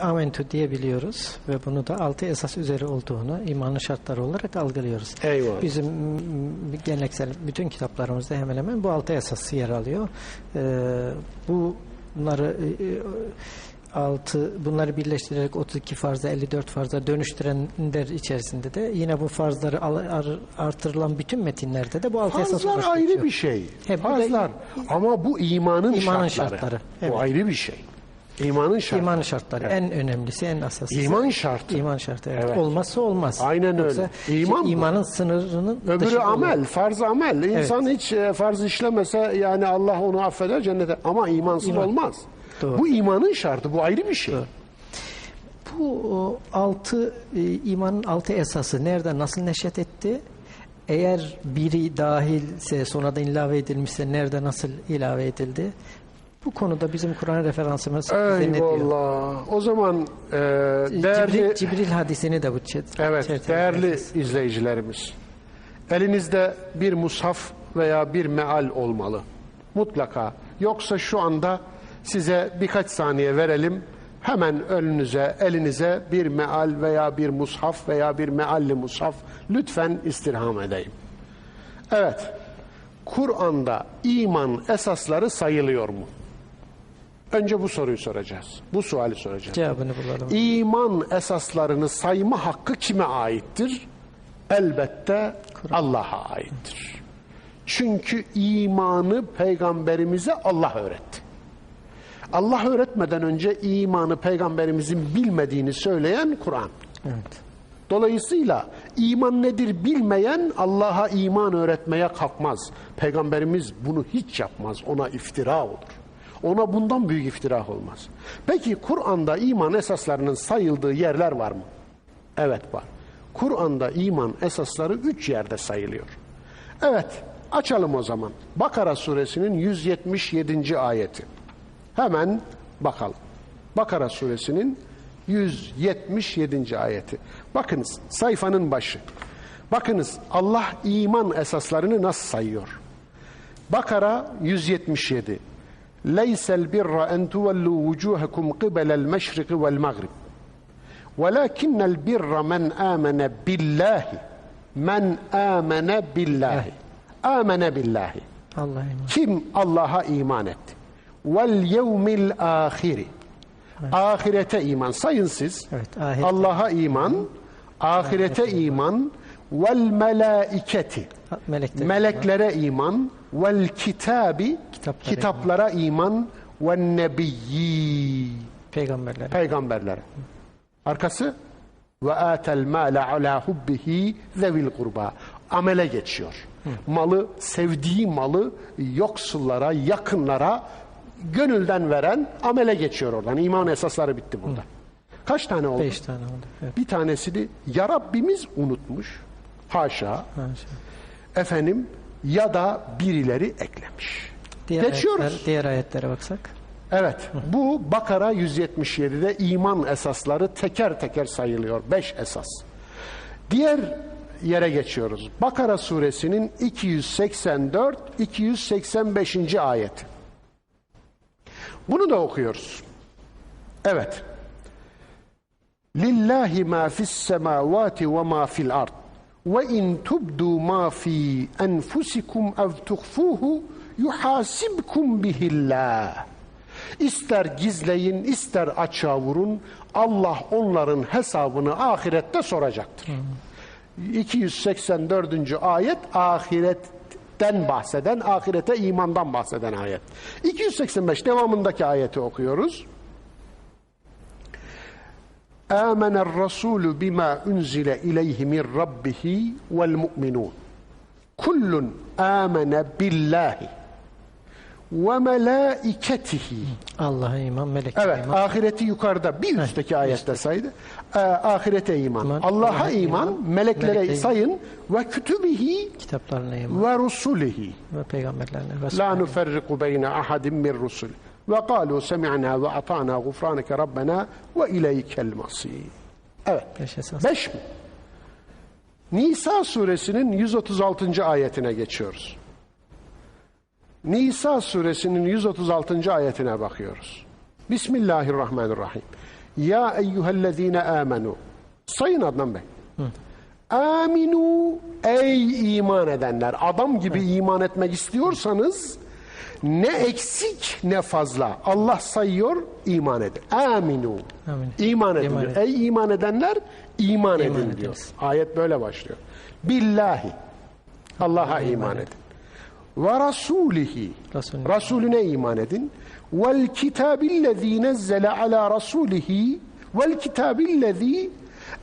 Amentü diyebiliyoruz ve bunu da altı esas üzeri olduğunu imanın şartları olarak algılıyoruz. Eyvallah. Bizim geleneksel bütün kitaplarımızda hemen hemen bu altı esas yer alıyor. Ee, bu bunları e, e, altı bunları birleştirerek 32 farza 54 farza dönüştürenler içerisinde de yine bu farzları artırılan bütün metinlerde de bu altı esas Farzlar ayrı geçiyor. bir şey. He, da- Farzlar. Ama bu imanın, İmanın şartları. şartları, evet. Bu ayrı bir şey. İmanın şartları. İmanın şartları en önemlisi en asası. İman şartı. İman şartı evet. Evet. Olmazsa olmaz. Aynen öyle. Yoksa İman işte bu. imanın sınırının Öbürü dışında olur. amel, farz amel. İnsan hiç e, farz işlemese yani Allah onu affeder cennete. Ama imansız İman. olmaz. Doğru. Bu imanın şartı. Bu ayrı bir şey. Doğru. Bu altı e, imanın altı esası nerede nasıl neşet etti? Eğer biri dahilse sonradan ilave edilmişse nerede nasıl ilave edildi? Bu konuda bizim Kur'an referansımız bize ne diyor? Eyvallah. O zaman e, değerli Cibril, Cibril hadisini de bu çet- Evet, çerçevede değerli esas. izleyicilerimiz. Elinizde bir mushaf veya bir meal olmalı. Mutlaka. Yoksa şu anda size birkaç saniye verelim. Hemen önünüze, elinize bir meal veya bir mushaf veya bir mealli mushaf lütfen istirham edeyim. Evet. Kur'an'da iman esasları sayılıyor mu? Önce bu soruyu soracağız. Bu suali soracağız. Cevabını bulalım. İman esaslarını sayma hakkı kime aittir? Elbette Allah'a aittir. Çünkü imanı peygamberimize Allah öğretti. Allah öğretmeden önce imanı peygamberimizin bilmediğini söyleyen Kur'an. Evet. Dolayısıyla iman nedir bilmeyen Allah'a iman öğretmeye kalkmaz. Peygamberimiz bunu hiç yapmaz. Ona iftira olur. Ona bundan büyük iftira olmaz. Peki Kur'an'da iman esaslarının sayıldığı yerler var mı? Evet var. Kur'an'da iman esasları üç yerde sayılıyor. Evet açalım o zaman. Bakara suresinin 177. ayeti. Hemen bakalım. Bakara suresinin 177. ayeti. Bakınız sayfanın başı. Bakınız Allah iman esaslarını nasıl sayıyor? Bakara 177. Leysel birra en tuvellu vucuhakum qibelel meşriki vel mağrib. ولكن البر من آمن بالله من آمن بالله آمن بالله Allah'a emanet. kim Allah'a iman etti? Vel yevmil ahiri. Ahirete iman. Sayın siz. Evet, ahirete. Allah'a iman, ahirete iman, vel melaiketi. Melekler. Meleklere iman, vel kitabi, Kitaplara kitaplara iman, ve nebiyyi. Peygamberler. Peygamberlere. Arkası ve atel mâle alâ hubbihi zevil kurba. Amele geçiyor. Malı, sevdiği malı yoksullara, yakınlara gönülden veren amele geçiyor oradan. İman esasları bitti burada. Kaç tane oldu? Beş tane oldu. Evet. Bir tanesini ya Rabbimiz unutmuş. Haşa. Haşa. Efendim ya da birileri eklemiş. Diğer Geçiyoruz. ayetler- diğer ayetlere baksak. Evet, bu Bakara 177'de iman esasları teker teker sayılıyor. Beş esas. Diğer yere geçiyoruz. Bakara suresinin 284-285. ayet. Bunu da okuyoruz. Evet. Lillahi ma fis semavati ve ma fil ard. İn tubdu ma fi enfusikum ev tuhfuhu yuhasibkum bihillah. İster gizleyin, ister açığa vurun. Allah onların hesabını ahirette soracaktır. 284. ayet ahiretten bahseden, ahirete imandan bahseden ayet. 285 devamındaki ayeti okuyoruz. آمن الرسول بما أنزل إليه من ربه والمؤمنون كل آمن بالله وملائكته Allah'a iman, meleklere Evet, iman. ahireti yukarıda bir üstteki ayette saydı. Ee, ahirete iman. İman, Allah'a Allah'a iman, iman, meleklere meleklere- sayın ve kütübihi Kitaplarına iman ve rusulihi. ve peygamberlerine. La Resullerine. nuferriku beyne ahadin min rusul. Ve kalu semi'na ve ata'na gufraneke rabbena ve ileykel masir. Evet. Esas. Beş mi? Nisa suresinin 136. ayetine geçiyoruz. Nisa suresinin 136. ayetine bakıyoruz. Bismillahirrahmanirrahim. Ya eyyühellezine amenu. Sayın Adnan Bey. Aminu ey iman edenler. Adam gibi iman etmek istiyorsanız ne eksik ne fazla. Allah sayıyor iman edin. Aminu. Amin. İman edin. İman edin. Ey iman edenler iman, edin ediniz. diyor. Ayet böyle başlıyor. Billahi. Allah'a iman edin. Ve rasulihi. Resulüne. Resulüne iman edin. Vel kitabillezî nezzele ala rasulihi vel kitabillezî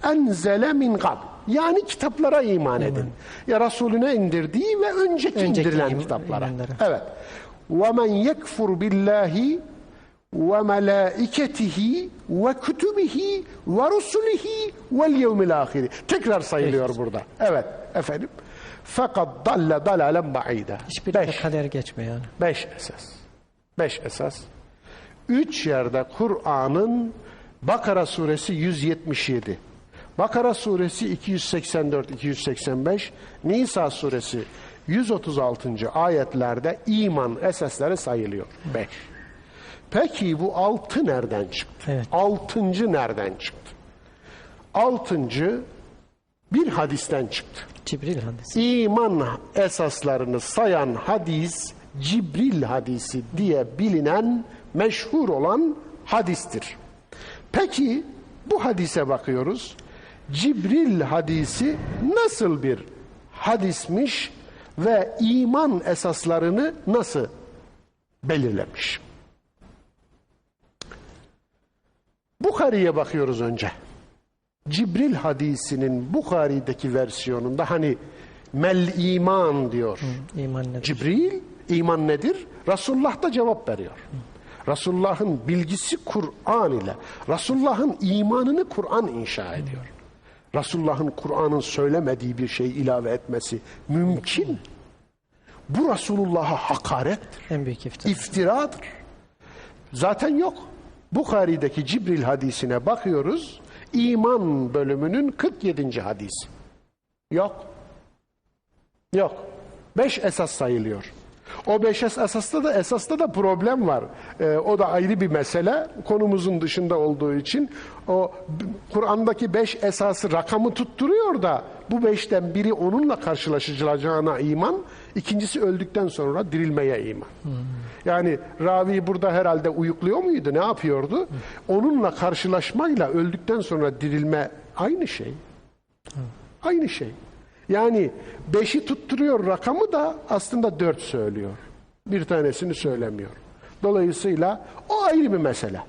enzele min qabl. Yani kitaplara iman edin. Ya Resulüne indirdiği ve önceki, Önceki indirilen kitaplara. imanlara. Evet. Melaiketihi ve kütübihi ve rusulihi vel yevmil ahiri. Tekrar sayılıyor burada. Evet efendim. Fakat dalle dalalen ba'ide. Hiçbir de Beş. kader geçmiyor yani. Beş esas. Beş esas. Üç yerde Kur'an'ın Bakara suresi 177, Bakara suresi 284-285, Nisa suresi 136. ayetlerde iman esasları sayılıyor. Beş. Peki bu altı nereden çıktı? Evet. Altıncı nereden çıktı? Altıncı bir hadisten çıktı. Cibril hadisi. İman esaslarını sayan hadis Cibril hadisi diye bilinen meşhur olan hadistir. Peki bu hadise bakıyoruz. Cibril hadisi nasıl bir hadismiş ve iman esaslarını nasıl belirlemiş? Bukhari'ye bakıyoruz önce. Cibril hadisinin Bukhari'deki versiyonunda hani mel iman diyor. İman nedir? Cibril iman nedir? Resulullah da cevap veriyor. Resulullah'ın bilgisi Kur'an ile. Resulullah'ın imanını Kur'an inşa ediyor. Resulullah'ın Kur'an'ın söylemediği bir şey ilave etmesi mümkün. mü? Bu Resulullah'a hakarettir En büyük iftira. iftiradır. Zaten yok. Bukhari'deki Cibril hadisine bakıyoruz. İman bölümünün 47. hadisi. Yok. Yok. Beş esas sayılıyor. O beş es- esasta da esasta da problem var. Ee, o da ayrı bir mesele. Konumuzun dışında olduğu için o Kur'an'daki beş esası rakamı tutturuyor da bu beşten biri onunla karşılaşılacağına iman, ikincisi öldükten sonra dirilmeye iman. Yani ravi burada herhalde uyukluyor muydu? Ne yapıyordu? Onunla karşılaşmayla öldükten sonra dirilme aynı şey. Aynı şey. Yani beşi tutturuyor rakamı da aslında dört söylüyor. Bir tanesini söylemiyor. Dolayısıyla o ayrı bir mesele.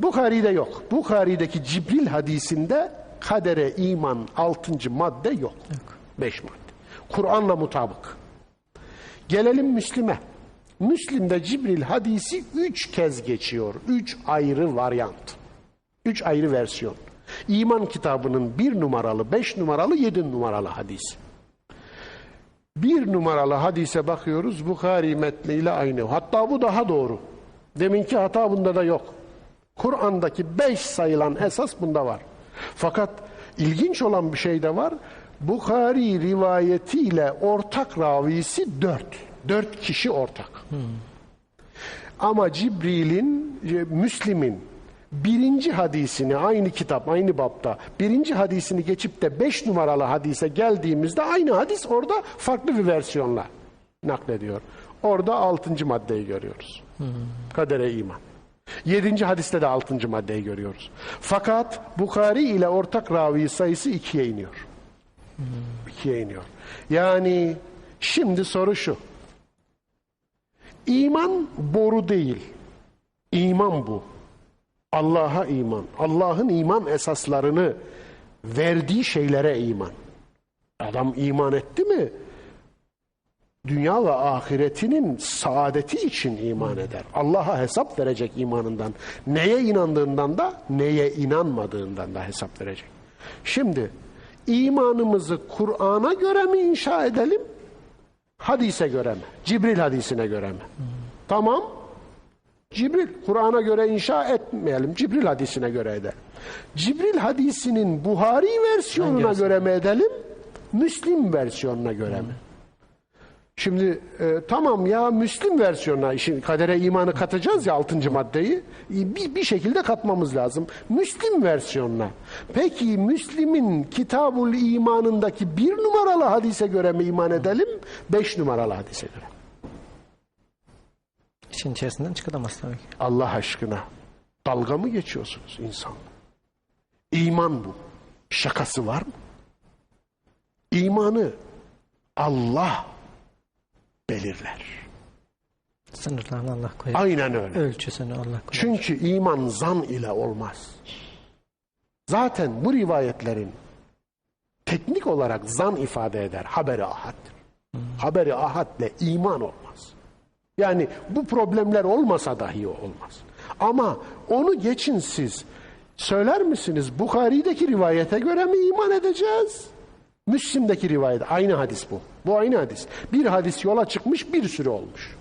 Bukhari'de yok. Bukhari'deki Cibril hadisinde kadere iman altıncı madde yok. Beş madde. Kur'an'la mutabık. Gelelim Müslim'e. Müslim'de Cibril hadisi üç kez geçiyor. Üç ayrı varyant. Üç ayrı versiyon. İman kitabının bir numaralı, beş numaralı, yedi numaralı hadisi. Bir numaralı hadise bakıyoruz Bukhari metniyle aynı. Hatta bu daha doğru. Deminki hata bunda da yok. Kur'an'daki beş sayılan esas bunda var. Fakat ilginç olan bir şey de var. Bukhari rivayetiyle ortak ravisi dört. Dört kişi ortak. Ama Cibril'in, e, Müslim'in birinci hadisini aynı kitap, aynı bapta birinci hadisini geçip de beş numaralı hadise geldiğimizde aynı hadis orada farklı bir versiyonla naklediyor. Orada altıncı maddeyi görüyoruz. Kadere iman. Yedinci hadiste de altıncı maddeyi görüyoruz. Fakat Bukhari ile ortak ravi sayısı ikiye iniyor. İkiye iniyor. Yani şimdi soru şu. İman boru değil. İman bu. Allah'a iman. Allah'ın iman esaslarını verdiği şeylere iman. Adam iman etti mi? Dünya ve ahiretinin saadeti için iman eder. Allah'a hesap verecek imanından. Neye inandığından da neye inanmadığından da hesap verecek. Şimdi imanımızı Kur'an'a göre mi inşa edelim? Hadise göre mi? Cibril hadisine göre mi? Tamam. Cibril Kur'an'a göre inşa etmeyelim. Cibril hadisine göre edelim. Cibril hadisinin Buhari versiyonuna Hangisi? göre mi edelim? Müslim versiyonuna göre mi? Şimdi e, tamam ya Müslim versiyonuna işin kadere imanı katacağız ya 6. maddeyi e, bir, bir şekilde katmamız lazım. Müslim versiyonuna. Peki Müslim'in kitabul imanındaki bir numaralı hadise göre mi iman edelim? Beş numaralı hadise göre. İşin içerisinden çıkılamaz tabii ki. Allah aşkına dalga mı geçiyorsunuz insan? İman bu. Şakası var mı? İmanı Allah belirler. Sınırlarını Allah koyar. Aynen öyle. Ölçüsünü Allah koyar. Çünkü iman zan ile olmaz. Zaten bu rivayetlerin teknik olarak zan ifade eder. Haberi ahaddır. Haberi ahadle iman olmaz. Yani bu problemler olmasa dahi olmaz. Ama onu geçin siz. Söyler misiniz Bukhari'deki rivayete göre mi iman edeceğiz? Müslim'deki rivayet aynı hadis bu. Bu aynı hadis. Bir hadis yola çıkmış bir sürü olmuş.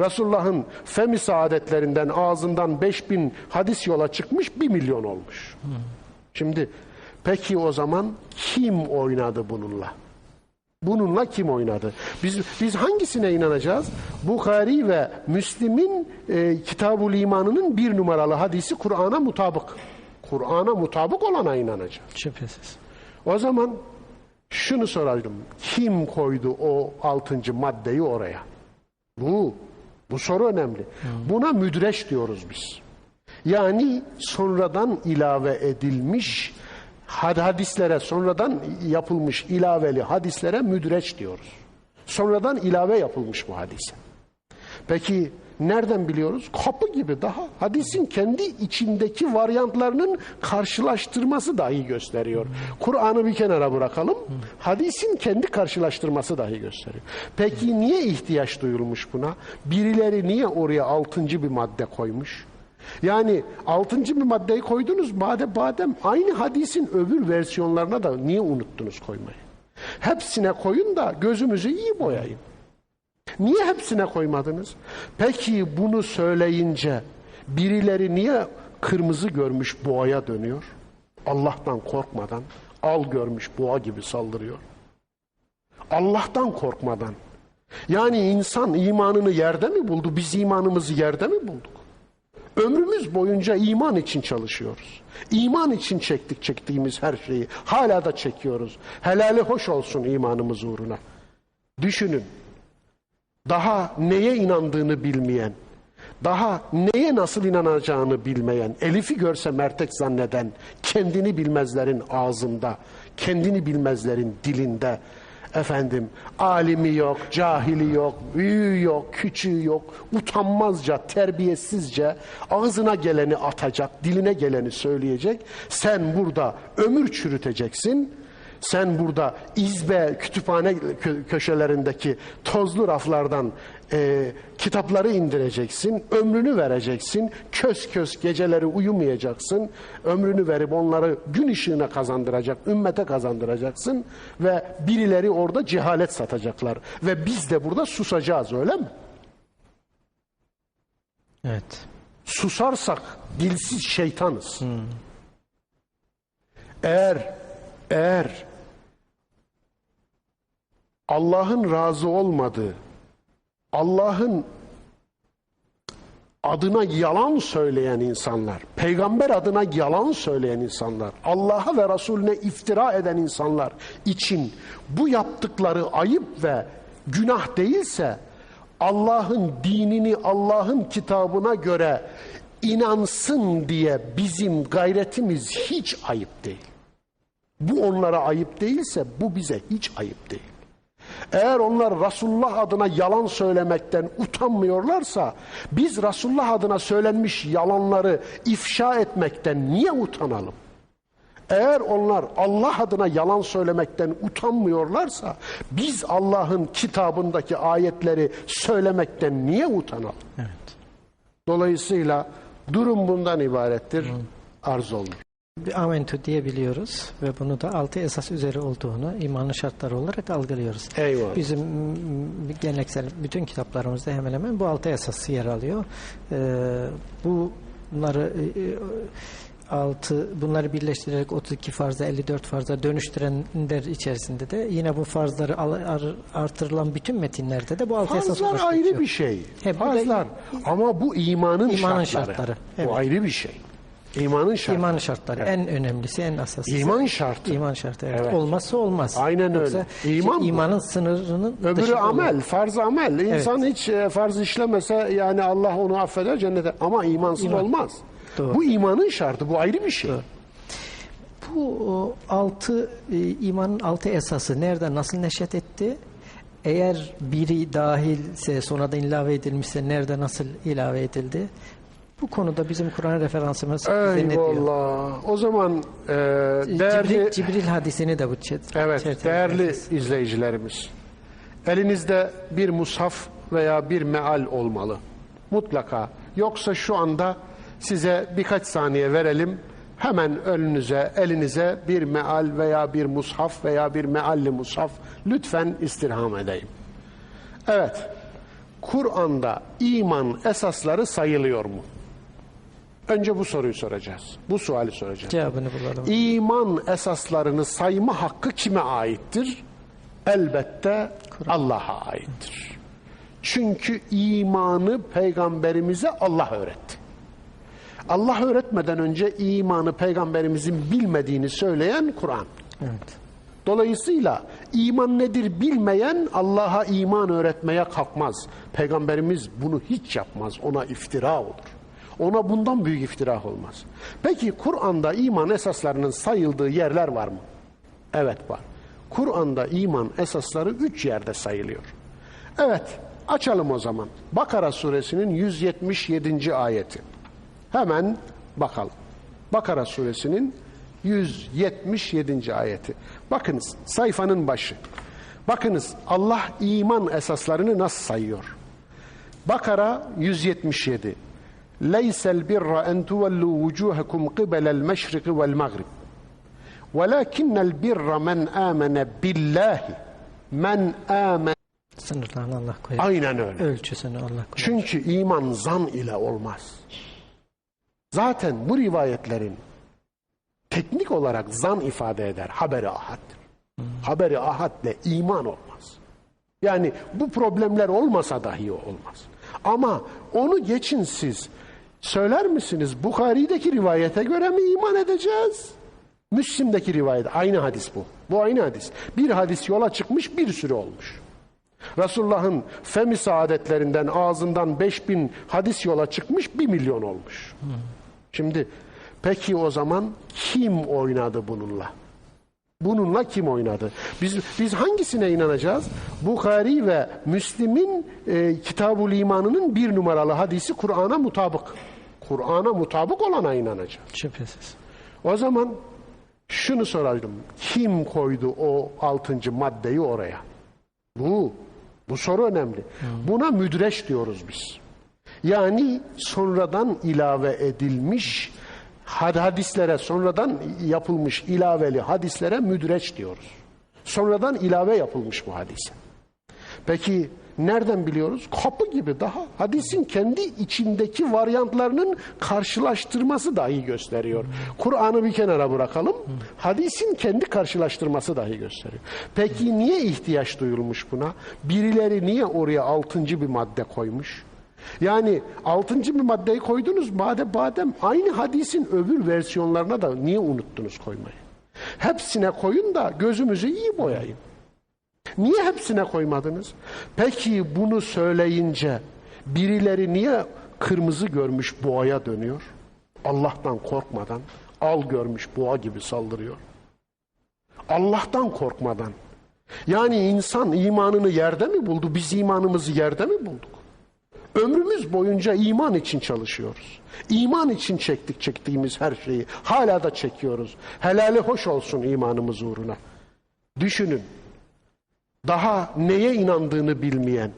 Resulullah'ın femi saadetlerinden ağzından 5000 hadis yola çıkmış 1 milyon olmuş. Şimdi peki o zaman kim oynadı bununla? Bununla kim oynadı? Biz biz hangisine inanacağız? Bukhari ve Müslim'in e, Kitabul İmanı'nın bir numaralı hadisi Kur'an'a mutabık. Kur'an'a mutabık olana inanacağız. Şüphesiz. O zaman şunu sorardım. Kim koydu o altıncı maddeyi oraya? Bu. Bu soru önemli. Buna müdreş diyoruz biz. Yani sonradan ilave edilmiş hadislere, sonradan yapılmış ilaveli hadislere müdreç diyoruz. Sonradan ilave yapılmış bu hadise. Peki nereden biliyoruz? Kapı gibi daha hadisin kendi içindeki varyantlarının karşılaştırması dahi gösteriyor. Kur'an'ı bir kenara bırakalım. Hadisin kendi karşılaştırması dahi gösteriyor. Peki niye ihtiyaç duyulmuş buna? Birileri niye oraya altıncı bir madde koymuş? Yani altıncı bir maddeyi koydunuz badem badem aynı hadisin öbür versiyonlarına da niye unuttunuz koymayı? Hepsine koyun da gözümüzü iyi boyayın. Niye hepsine koymadınız? Peki bunu söyleyince birileri niye kırmızı görmüş boğaya dönüyor? Allah'tan korkmadan al görmüş boğa gibi saldırıyor. Allah'tan korkmadan. Yani insan imanını yerde mi buldu? Biz imanımızı yerde mi bulduk? Ömrümüz boyunca iman için çalışıyoruz. İman için çektik çektiğimiz her şeyi. Hala da çekiyoruz. Helali hoş olsun imanımız uğruna. Düşünün daha neye inandığını bilmeyen, daha neye nasıl inanacağını bilmeyen, Elif'i görse mertek zanneden, kendini bilmezlerin ağzında, kendini bilmezlerin dilinde, efendim alimi yok, cahili yok, büyüğü yok, küçüğü yok, utanmazca, terbiyesizce ağzına geleni atacak, diline geleni söyleyecek. Sen burada ömür çürüteceksin. Sen burada izbe kütüphane kö- köşelerindeki tozlu raflardan e, kitapları indireceksin, ömrünü vereceksin, kös kös geceleri uyumayacaksın, ömrünü verip onları gün ışığına kazandıracak, ümmete kazandıracaksın ve birileri orada cehalet satacaklar ve biz de burada susacağız öyle mi? Evet. susarsak dilsiz şeytanız. Eğer eğer Allah'ın razı olmadığı, Allah'ın adına yalan söyleyen insanlar, peygamber adına yalan söyleyen insanlar, Allah'a ve Resulüne iftira eden insanlar için bu yaptıkları ayıp ve günah değilse Allah'ın dinini Allah'ın kitabına göre inansın diye bizim gayretimiz hiç ayıp değil. Bu onlara ayıp değilse bu bize hiç ayıp değil. Eğer onlar Resulullah adına yalan söylemekten utanmıyorlarsa biz Resulullah adına söylenmiş yalanları ifşa etmekten niye utanalım? Eğer onlar Allah adına yalan söylemekten utanmıyorlarsa biz Allah'ın kitabındaki ayetleri söylemekten niye utanalım? Evet. Dolayısıyla durum bundan ibarettir. Arz olmuş. Bir amentü diyebiliyoruz ve bunu da altı esas üzeri olduğunu imanın şartları olarak algılıyoruz. Eyvallah. Bizim geleneksel bütün kitaplarımızda hemen hemen bu altı esas yer alıyor. Ee, bunları e, e, 6 bunları birleştirerek 32 farza 54 farza dönüştürenler içerisinde de yine bu farzları artırılan bütün metinlerde de bu altı esas Farzlar ayrı geçiyor. bir şey. He, bu Farzlar. Ama bu imanın, İmanın şartları. şartları, Bu evet. ayrı bir şey. İmanın şartları. İman şartları en önemlisi en asası. İman şartı. İman şartı evet. Evet. Olmazsa olmaz. Aynen öyle. Yoksa İman bu. imanın sınırının Öbürü dışında olur. amel, farz amel. İnsan hiç e, farz işlemese yani Allah onu affeder cennete. Ama imansız İman. olmaz. Doğru. Bu imanın şartı. Bu ayrı bir şey. Bu o, altı e, imanın altı esası nerede nasıl neşet etti? Eğer biri dahilse sonradan ilave edilmişse nerede nasıl ilave edildi? Bu konuda bizim Kur'an referansımız bize ne diyor? Eyvallah. O zaman e, değerli Cibril, Cibril hadisini de bu çet- Evet, değerli yapacağız. izleyicilerimiz. Elinizde bir mushaf veya bir meal olmalı. Mutlaka. Yoksa şu anda size birkaç saniye verelim. Hemen önünüze, elinize bir meal veya bir mushaf veya bir mealli mushaf lütfen istirham edeyim. Evet. Kur'an'da iman esasları sayılıyor mu? Önce bu soruyu soracağız. Bu suali soracağız. Cevabını bulalım. İman esaslarını sayma hakkı kime aittir? Elbette Allah'a aittir. Çünkü imanı peygamberimize Allah öğretti. Allah öğretmeden önce imanı peygamberimizin bilmediğini söyleyen Kur'an. Evet. Dolayısıyla iman nedir bilmeyen Allah'a iman öğretmeye kalkmaz. Peygamberimiz bunu hiç yapmaz. Ona iftira olur. Ona bundan büyük iftira olmaz. Peki Kur'an'da iman esaslarının sayıldığı yerler var mı? Evet var. Kur'an'da iman esasları üç yerde sayılıyor. Evet açalım o zaman. Bakara suresinin 177. ayeti. Hemen bakalım. Bakara suresinin 177. ayeti. Bakınız sayfanın başı. Bakınız Allah iman esaslarını nasıl sayıyor? Bakara 177. Birra en tuvellu vucuhakum qibelel meşriki vel mağrib. Velakinnel birra men amene billahi. Men amene. Sınırlarını Allah koyar. Aynen öyle. Ölçüsünü Allah koyar. Çünkü iman zan ile olmaz. Zaten bu rivayetlerin teknik olarak zan ifade eder. Haberi ahaddır. Haberi ahadle iman olmaz. Yani bu problemler olmasa dahi olmaz. Ama onu geçin siz. Söyler misiniz Bukhari'deki rivayete göre mi iman edeceğiz? Müslim'deki rivayet aynı hadis bu. Bu aynı hadis. Bir hadis yola çıkmış bir sürü olmuş. Resulullah'ın femi saadetlerinden ağzından 5000 hadis yola çıkmış 1 milyon olmuş. Şimdi peki o zaman kim oynadı bununla? Bununla kim oynadı? Biz biz hangisine inanacağız? Bukhari ve Müslim'in e, Kitabul İmanı'nın bir numaralı hadisi Kur'an'a mutabık. Kur'an'a mutabık olana inanacağız. Şüphesiz. O zaman şunu sorardım. Kim koydu o altıncı maddeyi oraya? Bu. Bu soru önemli. Buna müdreş diyoruz biz. Yani sonradan ilave edilmiş had- hadislere, sonradan yapılmış ilaveli hadislere müdreç diyoruz. Sonradan ilave yapılmış bu hadise. Peki nereden biliyoruz? Kapı gibi daha hadisin kendi içindeki varyantlarının karşılaştırması dahi gösteriyor. Kur'an'ı bir kenara bırakalım. Hadisin kendi karşılaştırması dahi gösteriyor. Peki niye ihtiyaç duyulmuş buna? Birileri niye oraya altıncı bir madde koymuş? Yani altıncı bir maddeyi koydunuz badem badem aynı hadisin öbür versiyonlarına da niye unuttunuz koymayı? Hepsine koyun da gözümüzü iyi boyayın. Niye hepsine koymadınız? Peki bunu söyleyince birileri niye kırmızı görmüş boğaya dönüyor? Allah'tan korkmadan al görmüş boğa gibi saldırıyor. Allah'tan korkmadan. Yani insan imanını yerde mi buldu? Biz imanımızı yerde mi bulduk? Ömrümüz boyunca iman için çalışıyoruz. İman için çektik çektiğimiz her şeyi. Hala da çekiyoruz. Helali hoş olsun imanımız uğruna. Düşünün. Daha neye inandığını bilmeyen,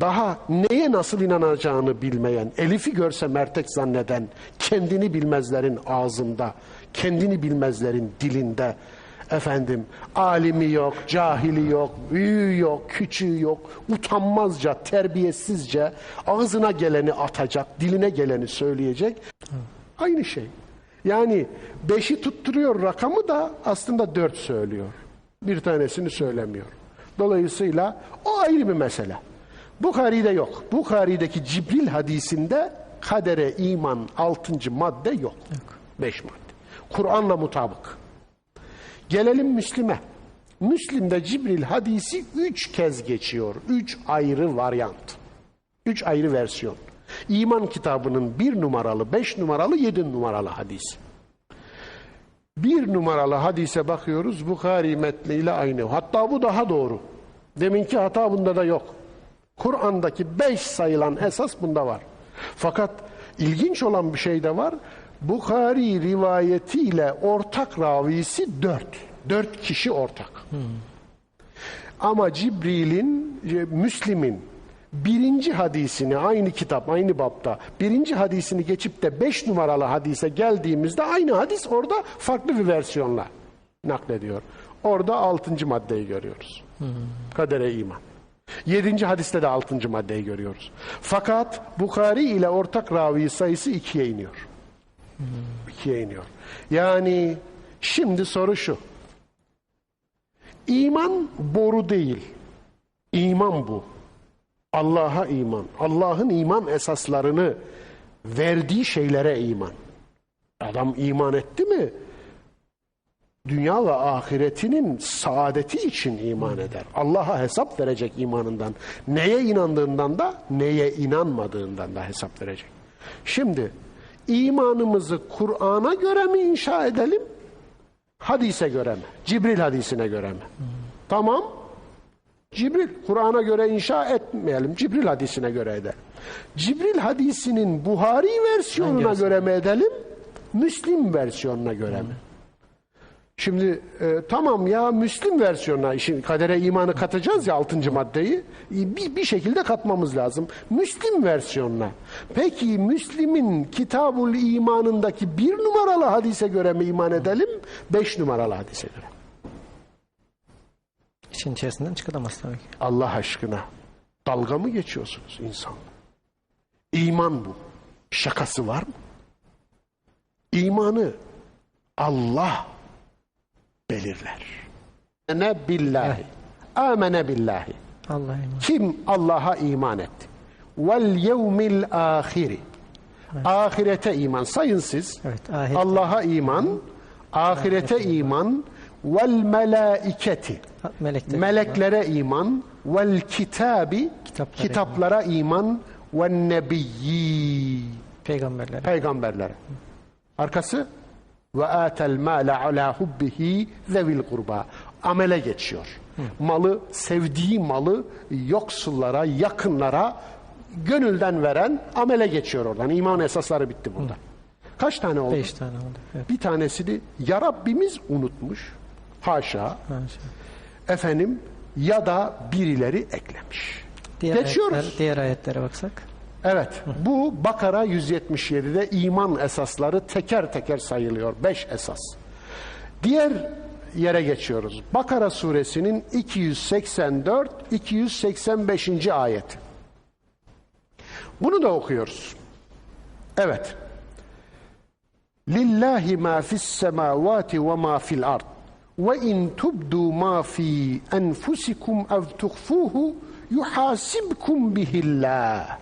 daha neye nasıl inanacağını bilmeyen, Elif'i görse mertek zanneden, kendini bilmezlerin ağzında, kendini bilmezlerin dilinde, efendim alimi yok, cahili yok, büyüğü yok, küçüğü yok, utanmazca, terbiyesizce ağzına geleni atacak, diline geleni söyleyecek. Aynı şey. Yani beşi tutturuyor rakamı da aslında dört söylüyor. Bir tanesini söylemiyor. Dolayısıyla o ayrı bir mesele. Bukhari'de yok. Bukhari'deki Cibril hadisinde kadere iman altıncı madde yok. Beş madde. Kur'an'la mutabık. Gelelim Müslim'e. Müslim'de Cibril hadisi üç kez geçiyor. Üç ayrı varyant. Üç ayrı versiyon. İman kitabının bir numaralı, beş numaralı, yedi numaralı hadisi. Bir numaralı hadise bakıyoruz Bukhari metniyle aynı. Hatta bu daha doğru. Deminki hata bunda da yok. Kur'an'daki beş sayılan esas bunda var. Fakat ilginç olan bir şey de var. Bukhari rivayetiyle ortak ravisi dört. Dört kişi ortak. Ama Cibril'in, e, Müslim'in birinci hadisini aynı kitap, aynı bapta birinci hadisini geçip de beş numaralı hadise geldiğimizde aynı hadis orada farklı bir versiyonla naklediyor. Orada altıncı maddeyi görüyoruz. Kadere iman. Yedinci hadiste de altıncı maddeyi görüyoruz. Fakat Bukhari ile ortak ravi sayısı ikiye iniyor. İkiye iniyor. Yani şimdi soru şu. İman boru değil. İman bu. Allah'a iman. Allah'ın iman esaslarını verdiği şeylere iman. Adam iman etti mi? Dünya ve ahiretinin saadeti için iman eder. Allah'a hesap verecek imanından. Neye inandığından da neye inanmadığından da hesap verecek. Şimdi imanımızı Kur'an'a göre mi inşa edelim? Hadise göre mi? Cibril hadisine göre mi? Tamam. Cibril, Kur'an'a göre inşa etmeyelim. Cibril hadisine göre edelim. Cibril hadisinin Buhari versiyonuna Hangisi? göre mi edelim? Müslim versiyonuna göre mi? Şimdi e, tamam ya Müslim versiyonuna işin kadere imanı katacağız ya 6. maddeyi e, bir, bir şekilde katmamız lazım. Müslim versiyonuna. Peki Müslim'in Kitabul imanındaki bir numaralı hadise göre mi iman edelim? Beş numaralı hadise göre. İşin içerisinden çıkılamaz tabii ki. Allah aşkına dalga mı geçiyorsunuz insanla? İman bu. Şakası var mı? İmanı Allah belirler. Ne billahi. Amene billahi. Allah'a iman. Kim Allah'a iman etti? Vel yevmil ahiri. Ahirete iman. Sayın siz. Evet. Allah'a iman, ahirete iman, vel melaiketi. Melekler. Meleklere iman, vel kitabi, Kitaplara kitaplara iman, ve nebiyyi, Peygamberler. peygamberlere. Arkası ve atel mâle ala hubbihi zevil kurba. Amele geçiyor. Malı, sevdiği malı yoksullara, yakınlara gönülden veren amele geçiyor oradan. İman esasları bitti burada. Kaç tane oldu? Beş tane oldu. Evet. Bir tanesini ya Rabbimiz unutmuş. Haşa. Maşallah. Efendim ya da birileri eklemiş. Diğer Geçiyoruz. Ayetler, diğer ayetlere baksak. Evet. Bu Bakara 177'de iman esasları teker teker sayılıyor. Beş esas. Diğer yere geçiyoruz. Bakara suresinin 284-285. ayet. Bunu da okuyoruz. Evet. Lillahi ma fis semavati ve ma fil ard. İn tubdu ma fi enfusikum ev tuhfuhu yuhasibkum bihillah.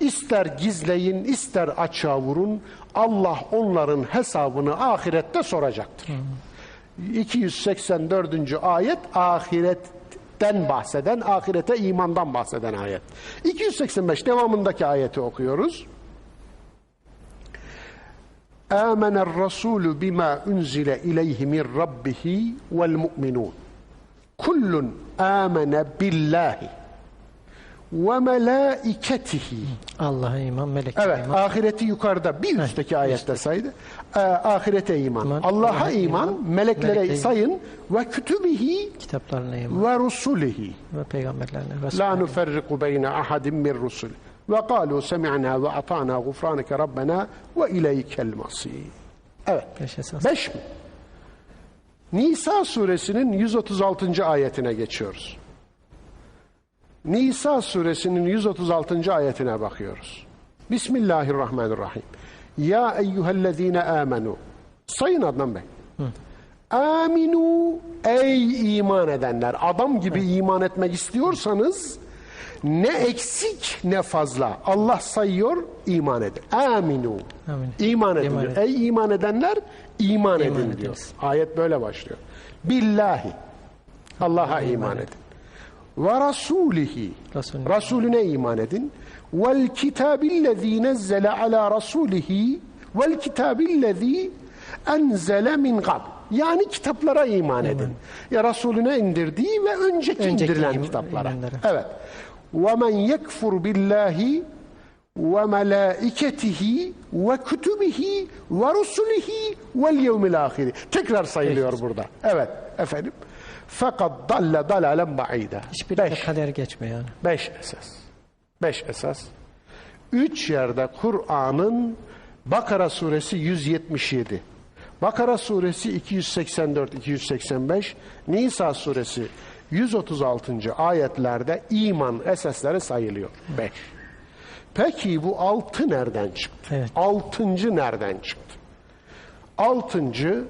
İster gizleyin, ister açığa vurun. Allah onların hesabını ahirette soracaktır. 284. ayet ahiretten bahseden, ahirete imandan bahseden ayet. 285 devamındaki ayeti okuyoruz. آمن الرسول بما أنزل إليه من ربه والمؤمنون كل آمن بالله وملائكته Allah'a iman, meleklere Evet, iman. ahireti yukarıda bir üstteki ayette saydı. Ee, ahirete iman, İman, Allah'a Allah'a iman, iman, meleklere meleklere sayın ve kütübihi Kitaplarına iman ve rusulihi. ve peygamberlerine. La Resullerine. nuferriku beyne ahadin min rusul. Ve ata'na gufraneke rabbena ve ileykel masir. Evet. Beş esas. Beş mi? Nisa suresinin 136. ayetine geçiyoruz. Nisa suresinin 136. ayetine bakıyoruz. Bismillahirrahmanirrahim. Ya eyyühellezine amenu. Sayın Adnan Bey. Aminu ey iman edenler. Adam gibi iman etmek istiyorsanız ne eksik ne fazla. Allah sayıyor iman edin. Aminu. Amin. İman edin. İman edin. Ey iman edenler iman, edin ediniz. diyor. Ayet böyle başlıyor. Billahi. Allah'a iman edin. Ve rasulihi. Resulüne. Resulüne iman edin. Vel kitabillezî nezzele ala rasulihi vel kitabillezî enzele min qabl. Yani kitaplara iman edin. Ya Resulüne indirdiği ve önceki, Önceki indirilen kitaplara. imanlara. Evet. Melaiketihi ve kütübihi ve rusulihi vel yevmil ahiri. Tekrar sayılıyor burada. Evet efendim. Fakat dalle dalalen ba'ida. Hiçbir de Beş. kader geçmiyor yani. Beş esas. Beş esas. Üç yerde Kur'an'ın Bakara suresi 177, Bakara suresi 284-285, Nisa suresi 136. ayetlerde iman esasları sayılıyor. Beş. Peki bu altı nereden çıktı? Evet. Altıncı nereden çıktı? Altıncı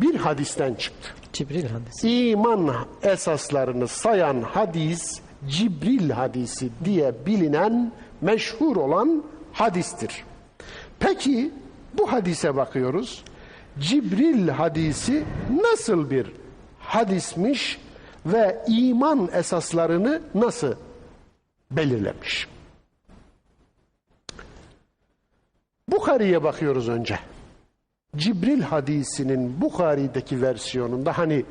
bir hadisten çıktı. Cibril hadisi. İman esaslarını sayan hadis Cibril hadisi diye bilinen meşhur olan hadistir. Peki bu hadise bakıyoruz. Cibril hadisi nasıl bir hadismiş ve iman esaslarını nasıl belirlemiş? Bukhari'ye bakıyoruz önce. Cibril hadisinin Bukhari'deki versiyonunda hani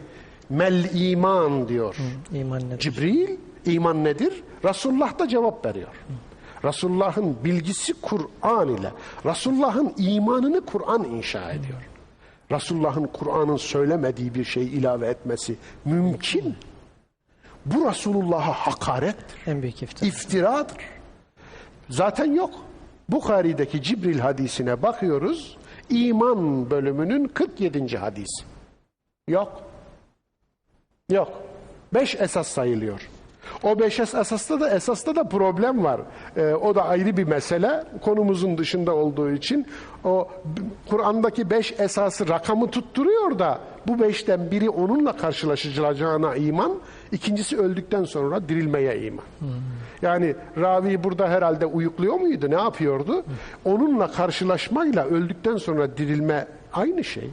mel iman diyor. İman nedir? Cibril iman nedir? Resulullah da cevap veriyor. Resulullah'ın bilgisi Kur'an ile Resulullah'ın imanını Kur'an inşa ediyor. Resulullah'ın Kur'an'ın söylemediği bir şey ilave etmesi mümkün. Bu Resulullah'a hakarettir En büyük iftira. iftiradır. Zaten yok. Bukhari'deki Cibril hadisine bakıyoruz. İman bölümünün 47. hadisi. Yok. Yok. Beş esas sayılıyor. O beş es- esasta da esasta da problem var. Ee, o da ayrı bir mesele. Konumuzun dışında olduğu için o Kur'an'daki beş esası rakamı tutturuyor da bu beşten biri onunla karşılaşılacağına iman, ikincisi öldükten sonra dirilmeye iman. Yani ravi burada herhalde uyukluyor muydu? Ne yapıyordu? Onunla karşılaşmayla öldükten sonra dirilme aynı şey.